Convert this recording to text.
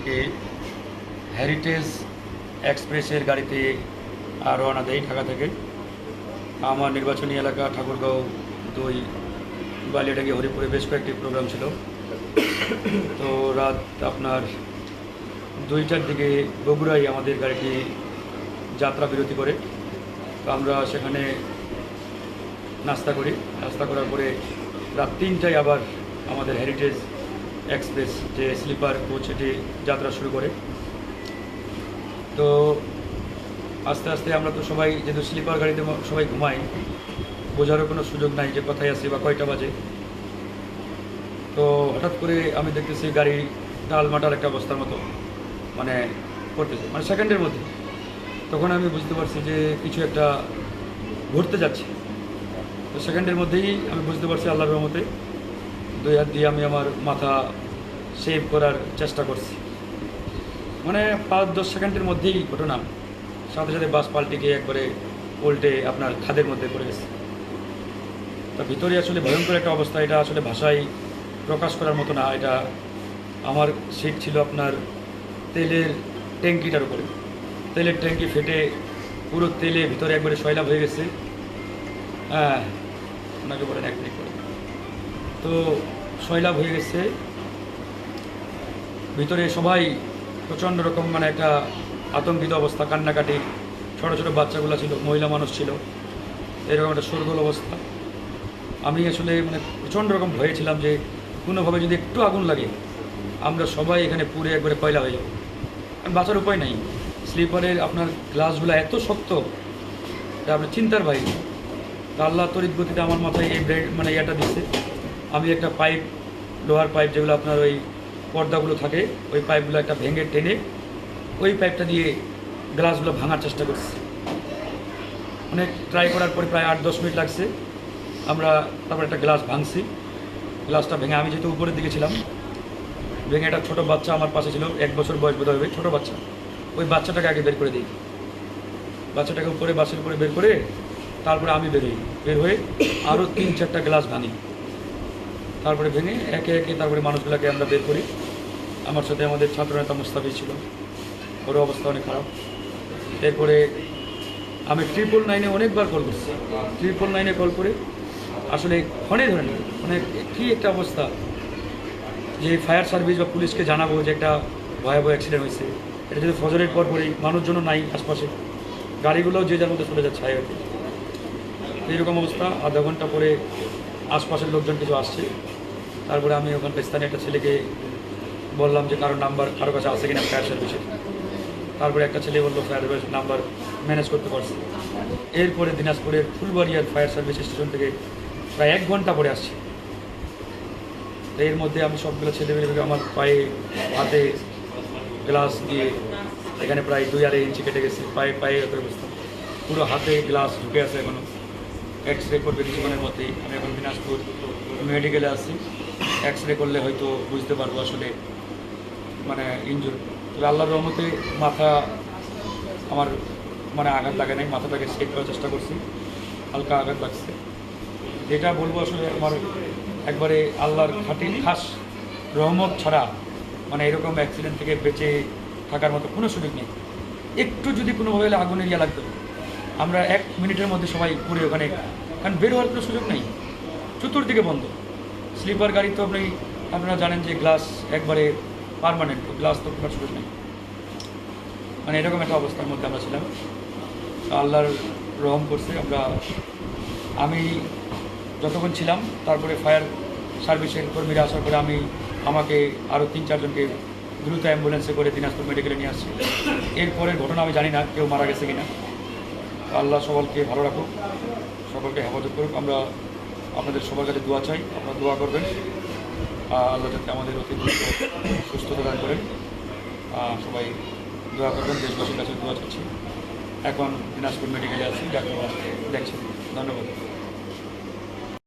থেকে হেরিটেজ এক্সপ্রেসের গাড়িতে রওনা দেয় ঢাকা থেকে। আমার নির্বাচনী এলাকা ঠাকুরগাঁও দুই বালিয়াডাঙ্গি হরিপুরে বেশ কয়েকটি প্রোগ্রাম ছিল। তো রাত আপনার দুইটার দিকে বগুড়ায় আমাদের গাড়িটি যাত্রা বিরতি করে। তো আমরা সেখানে নাস্তা করি। নাস্তা করার পরে রাত তিনটায় আবার আমাদের হেরিটেজ এক্সপ্রেস যে স্লিপার কোচ এটি যাত্রা শুরু করে। তো আস্তে আস্তে আমরা তো সবাই যেহেতু স্লিপার গাড়িতে সবাই ঘুমাই, বোঝারও কোনো সুযোগ নাই যে কোথায় আছি বা কয়টা বাজে। তো হঠাৎ করে আমি দেখতেছি গাড়ি টালমাটার একটা অবস্থার মতো মানে করতেছে মানে সেকেন্ডের মধ্যে। তখন আমি বুঝতে পারছি যে কিছু একটা ঘুরতে যাচ্ছে। তো সেকেন্ডের মধ্যেই আমি বুঝতে পারছি আল্লাহর রহমতে, দুই হাত দিয়ে আমি আমার মাথা সেভ করার চেষ্টা করছি। মানে পাঁচ দশ সেকেন্ডের মধ্যেই ঘটনা। সাথে সাথে বাস পাল্টে গিয়ে একবারে উল্টে আপনার খাদের মধ্যে পড়ে গেছে। তা ভিতরে আসলে ভয়ঙ্কর একটা অবস্থা। এটা আসলে ভাষায় প্রকাশ করার মতো না। এটা আমার সিট ছিল আপনার তেলের ট্যাঙ্কিটার উপরে। তেলের ট্যাঙ্কি ফেটে পুরো তেলে ভিতরে একবারে সয়লাভ হয়ে গেছে। হ্যাঁ ওনাকে বলেন এক মিনিট করে তো সয়লাভ হয়ে গেছে। ভিতরে সবাই প্রচণ্ড রকম মানে একটা আতঙ্কিত অবস্থা, কান্নাকাটি, ছোটো ছোটো বাচ্চাগুলো ছিল, মহিলা মানুষ ছিল। এরকম একটা সরগোল অবস্থা। আমি আসলে মানে প্রচণ্ড রকম ভয়ে ছিলাম যে কোনোভাবে যদি একটু আগুন লাগে, আমরা সবাই এখানে পুড়ে একবারে কয়লা হয়ে যাব। বাঁচার উপায় নাই। স্লিপারের আপনার গ্লাসগুলো এত শক্ত, এটা আপনার চিন্তার বাইরে। তা আল্লাহ তড়িৎ গতিতে আমার মাথায় এই ব্রেড মানে ইয়েটা দিচ্ছে। আমি একটা পাইপ, লোহার পাইপ যেগুলো আপনার ওই পর্দাগুলো থাকে, ওই পাইপগুলো একটা ভেঙে টেনে ওই পাইপটা দিয়ে গ্লাসগুলো ভাঙার চেষ্টা করছি অনেক ট্রাই করার পরে প্রায় আট দশ মিনিট লাগছে। আমরা তারপর একটা গ্লাস ভাঙছি। গ্লাসটা ভেঙে আমি যেহেতু উপরের দিকে ছিলাম, ভেঙে একটা ছোটো বাচ্চা আমার পাশে ছিল, এক বছর বয়স বোধ হবে, ছোটো বাচ্চা। ওই বাচ্চাটাকে আগে বের করে দিই। বাচ্চাটাকে উপরে, বাসের উপরে বের করে তারপরে আমি বেরোই বের হয়ে আরও তিন চারটা গ্লাস ভাঙি। তারপরে ভেঙে একে একে তারপরে মানুষগুলোকে আমরা বের করি। আমার সাথে আমাদের ছাত্রনেতা মুস্তাফিজ ছিল। ওর অবস্থা অনেক খারাপ। এরপরে আমি ট্রিপল নাইনে অনেকবার কল করছি। ট্রিপল নাইনে কল করে আসলে ফোনে ধরে না মানে কী একটা অবস্থা যে ফায়ার সার্ভিস বা পুলিশকে জানাব যে একটা ভয়াবহ অ্যাক্সিডেন্ট হয়েছে। এটা যদি ফজরের পর পরেই মানুষজনও নাই আশপাশে, গাড়িগুলোও যে যার মধ্যে চলে যাচ্ছে হাইওয়েতে এইরকম অবস্থা, আধা ঘণ্টা পরে আশপাশের লোকজন কিছু আসছে। তারপরে আমি ওখানকার স্থানীয় একটা ছেলেকে বললাম যে কারোর নাম্বার কারও কাছে আছে কিনা ফায়ার সার্ভিসের তারপরে একটা ছেলে বলল ফায়ার সার্ভিস নাম্বার ম্যানেজ করতে পারছে। এরপরে দিনাজপুরের ফুলবাড়িয়ার ফায়ার সার্ভিস স্টেশন থেকে প্রায় এক ঘণ্টা পরে আসছে। তো এর মধ্যে আমি সবগুলো ছেলে মেয়ে আমার পায়ে, হাতে গ্লাস দিয়ে এখানে প্রায় দুই আড়াই ইঞ্চি কেটে গেছে, পায়ে পায়ে অবস্থা। পুরো হাতে গ্লাস ঢুকে আছে এখনও। এক্স রে করবে কিছুক্ষণের মধ্যেই। আমি এখন দিনাজপুর মেডিকেলে আছি। এক্স রে করলে হয়তো বুঝতে পারব আসলে মানে ইঞ্জুর তবে আল্লাহর রহমতে মাথা আমার মানে আঘাত লাগে নাই, মাথাটাকে সেট করার চেষ্টা করছি। হালকা আঘাত লাগছে। যেটা বলব আসলে আমার একবারে আল্লাহর খাটি খাস রহমত ছাড়া মানে এরকম অ্যাক্সিডেন্ট থেকে বেঁচে থাকার মতো কোনো সুযোগ নেই। একটু যদি কোনোভাবে আগুনের ইয়া লাগতো। আমরা এক মিনিটের মধ্যে সবাই পুরে ওখানে, কারণ বের হওয়ার কোনো সুযোগ নেই। চতুর্দিকে বন্ধ। স্লিপার গাড়ি তো আপনি আপনারা জানেন যে গ্লাস একবারে পারমানেন্ট গ্লাস তো কোনো সুযোগ নেই। মানে এরকম একটা অবস্থার মধ্যে আমরা ছিলাম। আল্লাহর রহম করছে, আমরা আমি যতক্ষণ ছিলাম, তারপরে ফায়ার সার্ভিসের কর্মীরা আসার পরে আমি আমাকে আরও তিন চারজনকে দ্রুত অ্যাম্বুলেন্সে করে দিনাজপুর মেডিকেলে নিয়ে আসছি। এরপরের ঘটনা আমি জানি না, কেউ মারা গেছে কিনা। আল্লাহ সকলকে ভালো রাখুক, সকলকে হেফাজত করুক। আমরা আপনাদের সবার কাছে দোয়া চাই, আপনারা দোয়া করবেন। আল্লাহ যাতে আমাদের অতি দ্রুত সুস্থতা দান করেন। সবাই দোয়া করবেন, দেশবাসীর কাছে দোয়া চাচ্ছি। এখন দিনাজপুর মেডিকেলে আছি ডাক্তার দেখছেন ধন্যবাদ।